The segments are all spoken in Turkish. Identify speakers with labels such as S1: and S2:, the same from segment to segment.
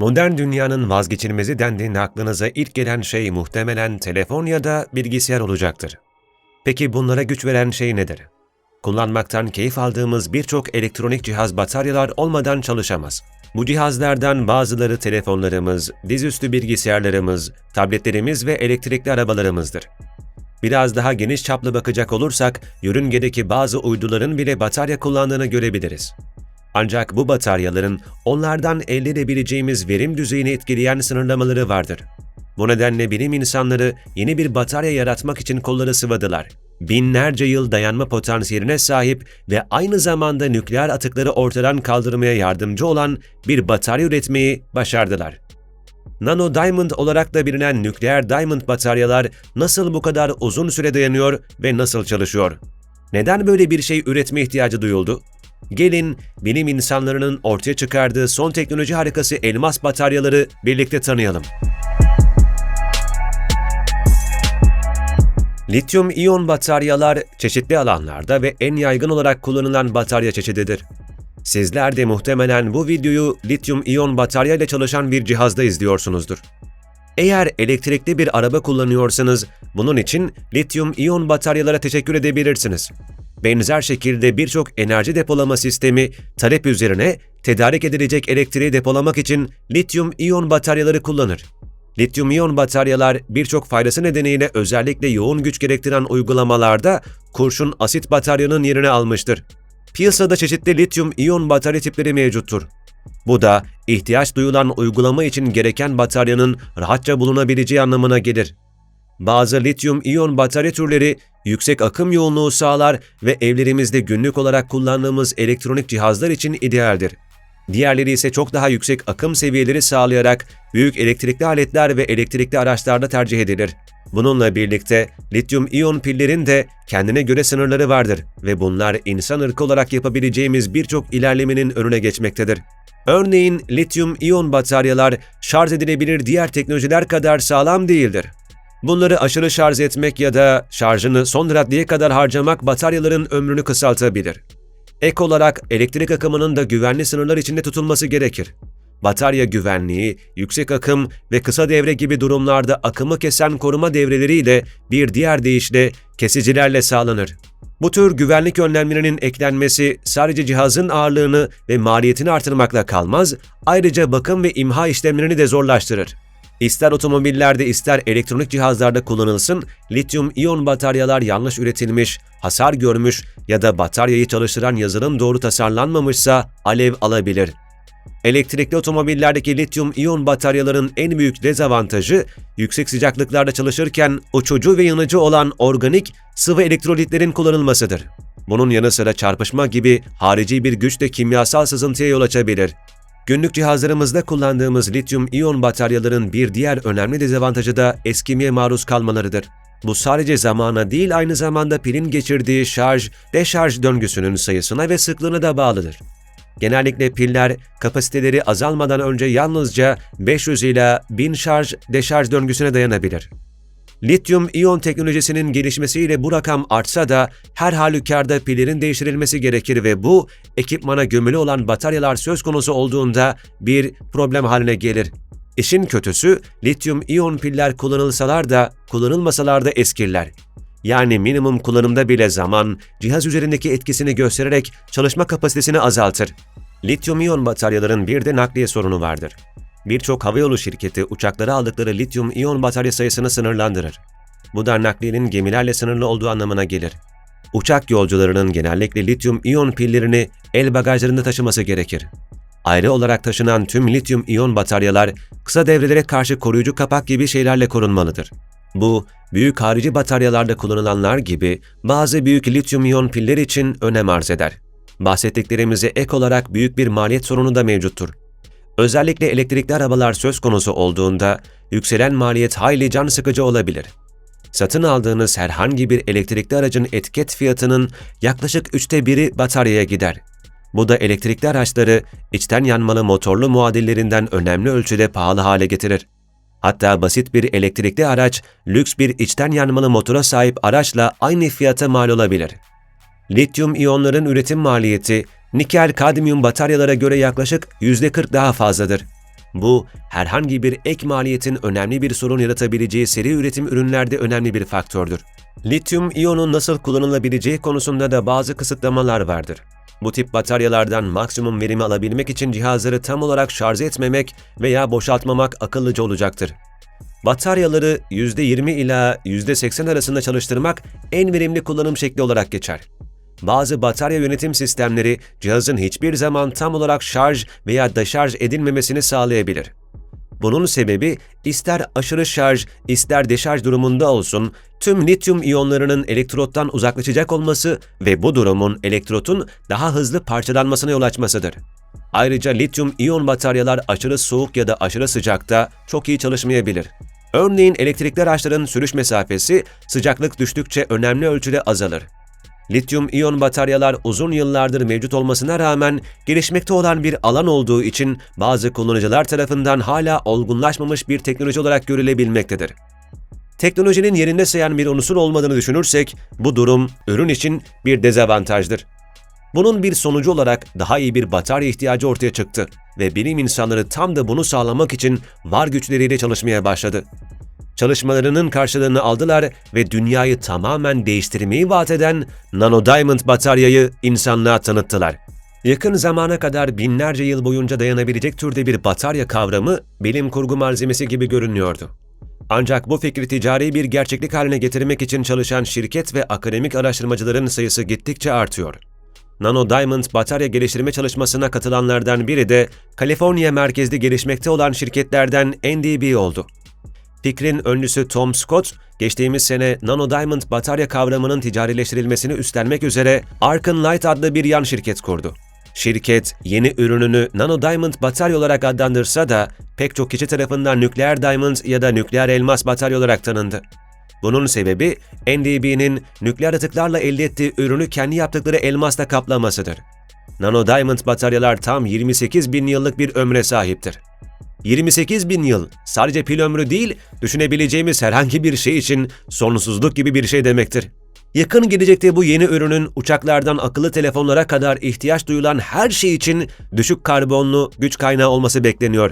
S1: Modern dünyanın vazgeçilmezi dendiğinde aklınıza ilk gelen şey muhtemelen telefon ya da bilgisayar olacaktır. Peki bunlara güç veren şey nedir? Kullanmaktan keyif aldığımız birçok elektronik cihaz bataryalar olmadan çalışamaz. Bu cihazlardan bazıları telefonlarımız, dizüstü bilgisayarlarımız, tabletlerimiz ve elektrikli arabalarımızdır. Biraz daha geniş çaplı bakacak olursak, yörüngedeki bazı uyduların bile batarya kullandığını görebiliriz. Ancak bu bataryaların onlardan elde edebileceğimiz verim düzeyini etkileyen sınırlamaları vardır. Bu nedenle bilim insanları yeni bir batarya yaratmak için kolları sıvadılar. Binlerce yıl dayanma potansiyeline sahip ve aynı zamanda nükleer atıkları ortadan kaldırmaya yardımcı olan bir batarya üretmeyi başardılar. Nano Diamond olarak da bilinen nükleer diamond bataryalar nasıl bu kadar uzun süre dayanıyor ve nasıl çalışıyor? Neden böyle bir şey üretme ihtiyacı duyuldu? Gelin bilim insanlarının ortaya çıkardığı son teknoloji harikası elmas bataryaları birlikte tanıyalım. Lityum iyon bataryalar çeşitli alanlarda ve en yaygın olarak kullanılan batarya çeşididir. Sizler de muhtemelen bu videoyu lityum iyon batarya ile çalışan bir cihazda izliyorsunuzdur. Eğer elektrikli bir araba kullanıyorsanız bunun için lityum iyon bataryalara teşekkür edebilirsiniz. Benzer şekilde birçok enerji depolama sistemi talep üzerine tedarik edilecek elektriği depolamak için lityum iyon bataryaları kullanır. Lityum iyon bataryalar birçok faydası nedeniyle özellikle yoğun güç gerektiren uygulamalarda kurşun asit bataryanın yerini almıştır. Piyasada çeşitli lityum iyon batarya tipleri mevcuttur. Bu da ihtiyaç duyulan uygulama için gereken bataryanın rahatça bulunabileceği anlamına gelir. Bazı lityum iyon batarya türleri yüksek akım yoğunluğu sağlar ve evlerimizde günlük olarak kullandığımız elektronik cihazlar için idealdir. Diğerleri ise çok daha yüksek akım seviyeleri sağlayarak büyük elektrikli aletler ve elektrikli araçlarda tercih edilir. Bununla birlikte lityum iyon pillerin de kendine göre sınırları vardır ve bunlar insan ırkı olarak yapabileceğimiz birçok ilerlemenin önüne geçmektedir. Örneğin lityum iyon bataryalar şarj edilebilir diğer teknolojiler kadar sağlam değildir. Bunları aşırı şarj etmek ya da şarjını son raddeye kadar harcamak bataryaların ömrünü kısaltabilir. Ek olarak elektrik akımının da güvenli sınırlar içinde tutulması gerekir. Batarya güvenliği, yüksek akım ve kısa devre gibi durumlarda akımı kesen koruma devreleriyle bir diğer deyişle kesicilerle sağlanır. Bu tür güvenlik önlemlerinin eklenmesi sadece cihazın ağırlığını ve maliyetini artırmakla kalmaz, ayrıca bakım ve imha işlemlerini de zorlaştırır. İster otomobillerde ister elektronik cihazlarda kullanılsın, lityum iyon bataryalar yanlış üretilmiş, hasar görmüş ya da bataryayı çalıştıran yazılım doğru tasarlanmamışsa alev alabilir. Elektrikli otomobillerdeki lityum iyon bataryaların en büyük dezavantajı yüksek sıcaklıklarda çalışırken uçucu ve yanıcı olan organik sıvı elektrolitlerin kullanılmasıdır. Bunun yanı sıra çarpışma gibi harici bir güç de kimyasal sızıntıya yol açabilir. Günlük cihazlarımızda kullandığımız lityum iyon bataryaların bir diğer önemli dezavantajı da eskimeye maruz kalmalarıdır. Bu sadece zamana değil aynı zamanda pilin geçirdiği şarj, deşarj döngüsünün sayısına ve sıklığına da bağlıdır. Genellikle piller kapasiteleri azalmadan önce yalnızca 500 ila 1000 şarj deşarj döngüsüne dayanabilir. Lityum iyon teknolojisinin gelişmesiyle bu rakam artsa da her halükarda pillerin değiştirilmesi gerekir ve bu ekipmana gömülü olan bataryalar söz konusu olduğunda bir problem haline gelir. İşin kötüsü lityum iyon piller kullanılsalar da kullanılmasalar da eskirler. Yani minimum kullanımda bile zaman, cihaz üzerindeki etkisini göstererek çalışma kapasitesini azaltır. Lityum iyon bataryaların bir de nakliye sorunu vardır. Birçok havayolu şirketi uçaklara aldıkları lityum iyon batarya sayısını sınırlandırır. Bu da nakliyenin gemilerle sınırlı olduğu anlamına gelir. Uçak yolcularının genellikle lityum iyon pillerini el bagajlarında taşıması gerekir. Ayrı olarak taşınan tüm lityum iyon bataryalar kısa devrelere karşı koruyucu kapak gibi şeylerle korunmalıdır. Bu, büyük harici bataryalarda kullanılanlar gibi bazı büyük lityum iyon piller için önem arz eder. Bahsettiklerimize ek olarak büyük bir maliyet sorunu da mevcuttur. Özellikle elektrikli arabalar söz konusu olduğunda yükselen maliyet hayli can sıkıcı olabilir. Satın aldığınız herhangi bir elektrikli aracın etiket fiyatının yaklaşık üçte biri bataryaya gider. Bu da elektrikli araçları içten yanmalı motorlu muadillerinden önemli ölçüde pahalı hale getirir. Hatta basit bir elektrikli araç, lüks bir içten yanmalı motora sahip araçla aynı fiyata mal olabilir. Lityum iyonların üretim maliyeti, nikel kadmiyum bataryalara göre yaklaşık %40 daha fazladır. Bu, herhangi bir ek maliyetin önemli bir sorun yaratabileceği seri üretim ürünlerde önemli bir faktördür. Lityum iyonun nasıl kullanılabileceği konusunda da bazı kısıtlamalar vardır. Bu tip bataryalardan maksimum verimi alabilmek için cihazları tam olarak şarj etmemek veya boşaltmamak akıllıca olacaktır. Bataryaları %20 ila %80 arasında çalıştırmak en verimli kullanım şekli olarak geçer. Bazı batarya yönetim sistemleri cihazın hiçbir zaman tam olarak şarj veya deşarj edilmemesini sağlayabilir. Bunun sebebi ister aşırı şarj, ister deşarj durumunda olsun tüm lityum iyonlarının elektrottan uzaklaşacak olması ve bu durumun elektrotun daha hızlı parçalanmasına yol açmasıdır. Ayrıca lityum iyon bataryalar aşırı soğuk ya da aşırı sıcakta çok iyi çalışmayabilir. Örneğin elektrikli araçların sürüş mesafesi sıcaklık düştükçe önemli ölçüde azalır. Lityum iyon bataryalar uzun yıllardır mevcut olmasına rağmen gelişmekte olan bir alan olduğu için bazı kullanıcılar tarafından hala olgunlaşmamış bir teknoloji olarak görülebilmektedir. Teknolojinin yerinde sayan bir unsur olmadığını düşünürsek bu durum ürün için bir dezavantajdır. Bunun bir sonucu olarak daha iyi bir batarya ihtiyacı ortaya çıktı ve bilim insanları tam da bunu sağlamak için var güçleriyle çalışmaya başladı. Çalışmalarının karşılığını aldılar ve dünyayı tamamen değiştirmeyi vaat eden Nano Diamond bataryayı insanlığa tanıttılar. Yakın zamana kadar binlerce yıl boyunca dayanabilecek türde bir batarya kavramı bilim kurgu malzemesi gibi görünüyordu. Ancak bu fikri ticari bir gerçeklik haline getirmek için çalışan şirket ve akademik araştırmacıların sayısı gittikçe artıyor. Nano Diamond batarya geliştirme çalışmasına katılanlardan biri de Kaliforniya merkezli gelişmekte olan şirketlerden NDB oldu. Fikrin öncüsü Tom Scott, geçtiğimiz sene Nano Diamond batarya kavramının ticarileştirilmesini üstlenmek üzere Arken Light adlı bir yan şirket kurdu. Şirket, yeni ürününü Nano Diamond batarya olarak adlandırsa da pek çok kişi tarafından nükleer diamond ya da nükleer elmas batarya olarak tanındı. Bunun sebebi NDB'nin nükleer atıklarla elde ettiği ürünü kendi yaptıkları elmasla kaplamasıdır. Nano Diamond bataryalar tam 28 bin yıllık bir ömre sahiptir. 28 bin yıl sadece pil ömrü değil, düşünebileceğimiz herhangi bir şey için sonsuzluk gibi bir şey demektir. Yakın gelecekte bu yeni ürünün uçaklardan akıllı telefonlara kadar ihtiyaç duyulan her şey için düşük karbonlu güç kaynağı olması bekleniyor.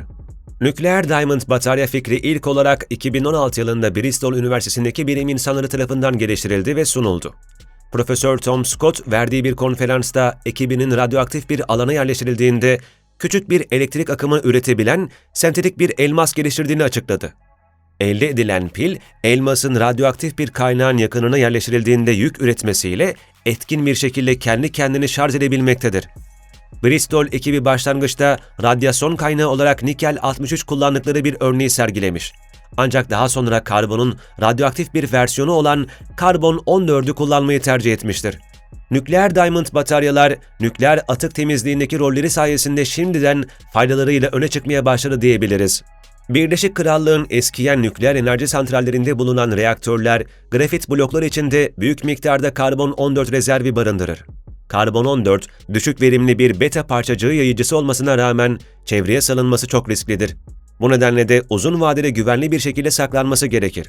S1: Nükleer Diamond batarya fikri ilk olarak 2016 yılında Bristol Üniversitesi'ndeki bilim insanları tarafından geliştirildi ve sunuldu. Profesör Tom Scott verdiği bir konferansta ekibinin radyoaktif bir alana yerleştirildiğinde küçük bir elektrik akımı üretebilen sentetik bir elmas geliştirdiğini açıkladı. Elde edilen pil, elmasın radyoaktif bir kaynağın yakınına yerleştirildiğinde yük üretmesiyle etkin bir şekilde kendi kendini şarj edebilmektedir. Bristol ekibi başlangıçta radyasyon kaynağı olarak nikel 63 kullandıkları bir örneği sergilemiş. Ancak daha sonra karbonun radyoaktif bir versiyonu olan karbon 14'ü kullanmayı tercih etmiştir. Nükleer diamond bataryalar, nükleer atık temizliğindeki rolleri sayesinde şimdiden faydalarıyla öne çıkmaya başladı diyebiliriz. Birleşik Krallığın eskiyen nükleer enerji santrallerinde bulunan reaktörler, grafit bloklar içinde büyük miktarda karbon-14 rezervi barındırır. Karbon-14, düşük verimli bir beta parçacığı yayıcısı olmasına rağmen çevreye salınması çok risklidir. Bu nedenle de uzun vadede güvenli bir şekilde saklanması gerekir.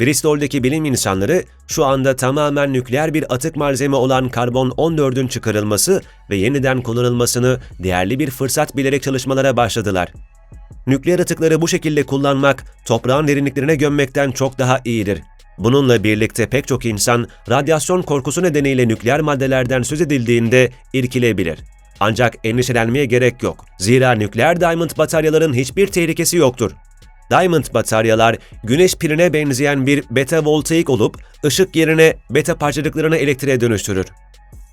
S1: Bristol'deki bilim insanları şu anda tamamen nükleer bir atık malzeme olan karbon-14'ün çıkarılması ve yeniden kullanılmasını değerli bir fırsat bilerek çalışmalara başladılar. Nükleer atıkları bu şekilde kullanmak, toprağın derinliklerine gömmekten çok daha iyidir. Bununla birlikte pek çok insan radyasyon korkusu nedeniyle nükleer maddelerden söz edildiğinde irkilebilir. Ancak endişelenmeye gerek yok. Zira nükleer diamond bataryaların hiçbir tehlikesi yoktur. Diamond bataryalar güneş piline benzeyen bir beta voltaik olup ışık yerine beta parçacıklarını elektriğe dönüştürür.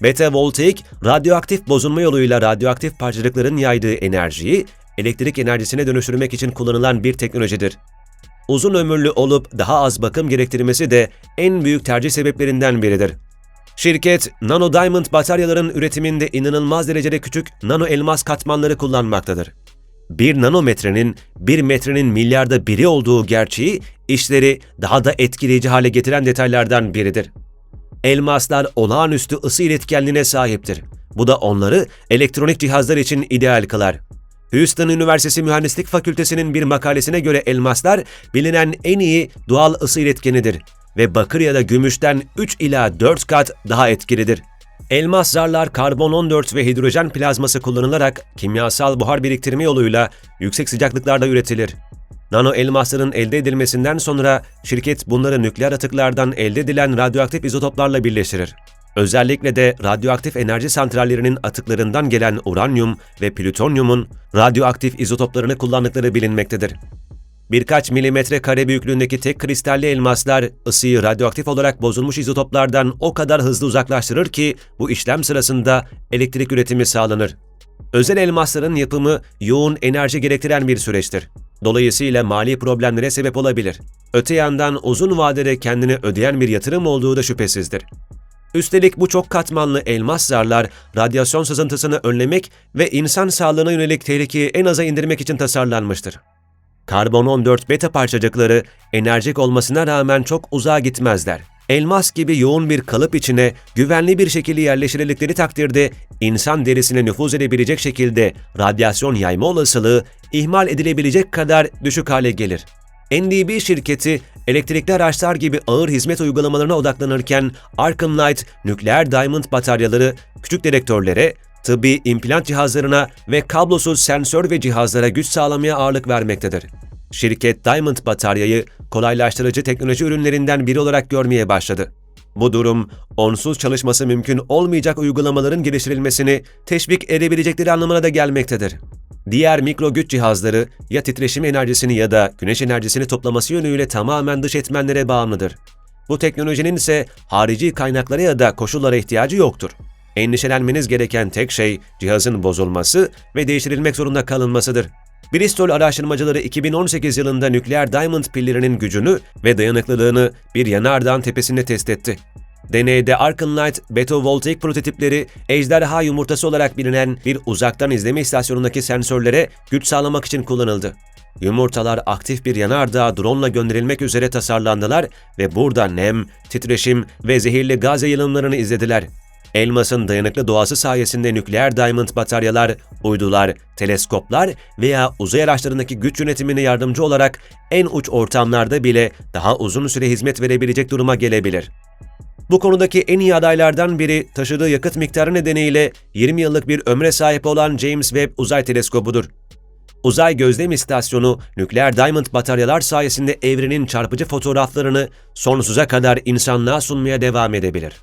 S1: Beta voltaik, radyoaktif bozulma yoluyla radyoaktif parçacıkların yaydığı enerjiyi elektrik enerjisine dönüştürmek için kullanılan bir teknolojidir. Uzun ömürlü olup daha az bakım gerektirmesi de en büyük tercih sebeplerinden biridir. Şirket, Nano Diamond bataryaların üretiminde inanılmaz derecede küçük nano elmas katmanları kullanmaktadır. Bir nanometrenin bir metrenin milyarda biri olduğu gerçeği işleri daha da etkileyici hale getiren detaylardan biridir. Elmaslar olağanüstü ısı iletkenliğine sahiptir. Bu da onları elektronik cihazlar için ideal kılar. Houston Üniversitesi Mühendislik Fakültesi'nin bir makalesine göre elmaslar bilinen en iyi doğal ısı iletkenidir ve bakır ya da gümüşten 3 ila 4 kat daha etkilidir. Elmas zarlar karbon-14 ve hidrojen plazması kullanılarak kimyasal buhar biriktirme yoluyla yüksek sıcaklıklarda üretilir. Nano elmasların elde edilmesinden sonra şirket bunları nükleer atıklardan elde edilen radyoaktif izotoplarla birleştirir. Özellikle de radyoaktif enerji santrallerinin atıklarından gelen uranyum ve plütonyumun radyoaktif izotoplarını kullandıkları bilinmektedir. Birkaç milimetre kare büyüklüğündeki tek kristalli elmaslar ısıyı radyoaktif olarak bozulmuş izotoplardan o kadar hızlı uzaklaştırır ki bu işlem sırasında elektrik üretimi sağlanır. Özel elmasların yapımı yoğun enerji gerektiren bir süreçtir. Dolayısıyla mali problemlere sebep olabilir. Öte yandan uzun vadede kendini ödeyen bir yatırım olduğu da şüphesizdir. Üstelik bu çok katmanlı elmas zarlar radyasyon sızıntısını önlemek ve insan sağlığına yönelik tehlikeyi en aza indirmek için tasarlanmıştır. Karbon-14 beta parçacıkları enerjik olmasına rağmen çok uzağa gitmezler. Elmas gibi yoğun bir kalıp içine güvenli bir şekilde yerleştirildikleri takdirde insan derisine nüfuz edebilecek şekilde radyasyon yayma olasılığı ihmal edilebilecek kadar düşük hale gelir. NDB şirketi elektrikli araçlar gibi ağır hizmet uygulamalarına odaklanırken Arkham Light nükleer diamond bataryaları küçük dedektörlere, tıbbi implant cihazlarına ve kablosuz sensör ve cihazlara güç sağlamaya ağırlık vermektedir. Şirket Diamond bataryayı kolaylaştırıcı teknoloji ürünlerinden biri olarak görmeye başladı. Bu durum, onsuz çalışması mümkün olmayacak uygulamaların geliştirilmesini teşvik edebilecekleri anlamına da gelmektedir. Diğer mikro güç cihazları ya titreşim enerjisini ya da güneş enerjisini toplaması yönüyle tamamen dış etmenlere bağımlıdır. Bu teknolojinin ise harici kaynaklara ya da koşullara ihtiyacı yoktur. Endişelenmeniz gereken tek şey cihazın bozulması ve değiştirilmek zorunda kalınmasıdır. Bristol araştırmacıları 2018 yılında nükleer diamond pillerinin gücünü ve dayanıklılığını bir yanardağın tepesinde test etti. Deneyde Arcanlight betovoltaik prototipleri ejderha yumurtası olarak bilinen bir uzaktan izleme istasyonundaki sensörlere güç sağlamak için kullanıldı. Yumurtalar aktif bir yanardağa drone gönderilmek üzere tasarlandılar ve burada nem, titreşim ve zehirli gaz yayılımlarını izlediler. Elmas'ın dayanıklı doğası sayesinde nükleer diamond bataryalar, uydular, teleskoplar veya uzay araçlarındaki güç yönetimine yardımcı olarak en uç ortamlarda bile daha uzun süre hizmet verebilecek duruma gelebilir. Bu konudaki en iyi adaylardan biri taşıdığı yakıt miktarı nedeniyle 20 yıllık bir ömre sahip olan James Webb Uzay Teleskobu'dur. Uzay Gözlem İstasyonu, nükleer diamond bataryalar sayesinde evrenin çarpıcı fotoğraflarını sonsuza kadar insanlığa sunmaya devam edebilir.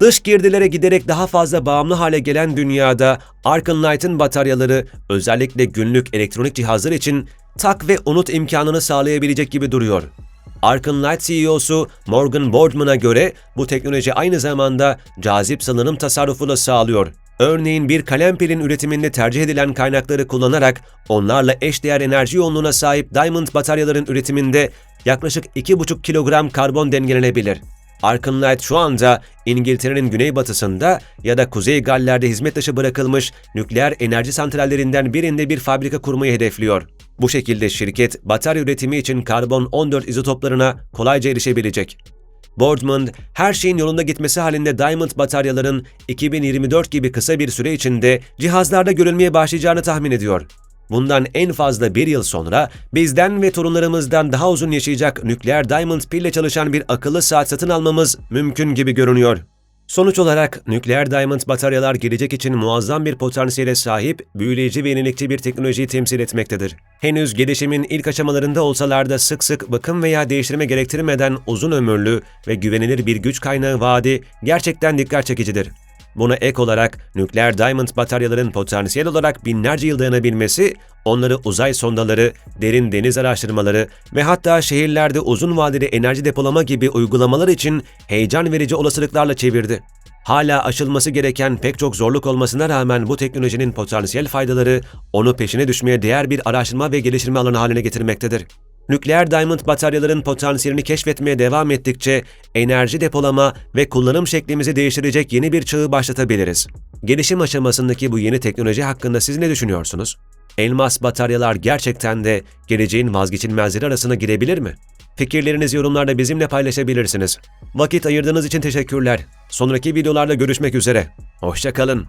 S1: Dış girdilere giderek daha fazla bağımlı hale gelen dünyada Arcan Light'ın bataryaları özellikle günlük elektronik cihazlar için tak ve unut imkanını sağlayabilecek gibi duruyor. Arcan Light CEO'su Morgan Boardman'a göre bu teknoloji aynı zamanda cazip salınım tasarrufu da sağlıyor. Örneğin bir kalem pilin üretiminde tercih edilen kaynakları kullanarak onlarla eşdeğer enerji yoğunluğuna sahip diamond bataryaların üretiminde yaklaşık 2,5 kilogram karbon dengelenebilir. Arcanlight şu anda İngiltere'nin güneybatısında ya da Kuzey Galler'de hizmet dışı bırakılmış nükleer enerji santrallerinden birinde bir fabrika kurmayı hedefliyor. Bu şekilde şirket batarya üretimi için karbon-14 izotoplarına kolayca erişebilecek. Boardman, her şeyin yolunda gitmesi halinde Diamond bataryaların 2024 gibi kısa bir süre içinde cihazlarda görülmeye başlayacağını tahmin ediyor. Bundan en fazla bir yıl sonra bizden ve torunlarımızdan daha uzun yaşayacak nükleer Diamond pille çalışan bir akıllı saat satın almamız mümkün gibi görünüyor. Sonuç olarak nükleer Diamond bataryalar gelecek için muazzam bir potansiyele sahip, büyüleyici ve yenilikçi bir teknolojiyi temsil etmektedir. Henüz gelişimin ilk aşamalarında olsalar da sık sık bakım veya değiştirme gerektirmeden uzun ömürlü ve güvenilir bir güç kaynağı vaadi gerçekten dikkat çekicidir. Buna ek olarak nükleer diamond bataryaların potansiyel olarak binlerce yıl dayanabilmesi, onları uzay sondaları, derin deniz araştırmaları ve hatta şehirlerde uzun vadeli enerji depolama gibi uygulamalar için heyecan verici olasılıklarla çevirdi. Hala aşılması gereken pek çok zorluk olmasına rağmen bu teknolojinin potansiyel faydaları onu peşine düşmeye değer bir araştırma ve geliştirme alanı haline getirmektedir. Nükleer diamond bataryaların potansiyelini keşfetmeye devam ettikçe enerji depolama ve kullanım şeklimizi değiştirecek yeni bir çağı başlatabiliriz. Gelişim aşamasındaki bu yeni teknoloji hakkında siz ne düşünüyorsunuz? Elmas bataryalar gerçekten de geleceğin vazgeçilmezleri arasına girebilir mi? Fikirlerinizi yorumlarda bizimle paylaşabilirsiniz. Vakit ayırdığınız için teşekkürler. Sonraki videolarda görüşmek üzere. Hoşçakalın.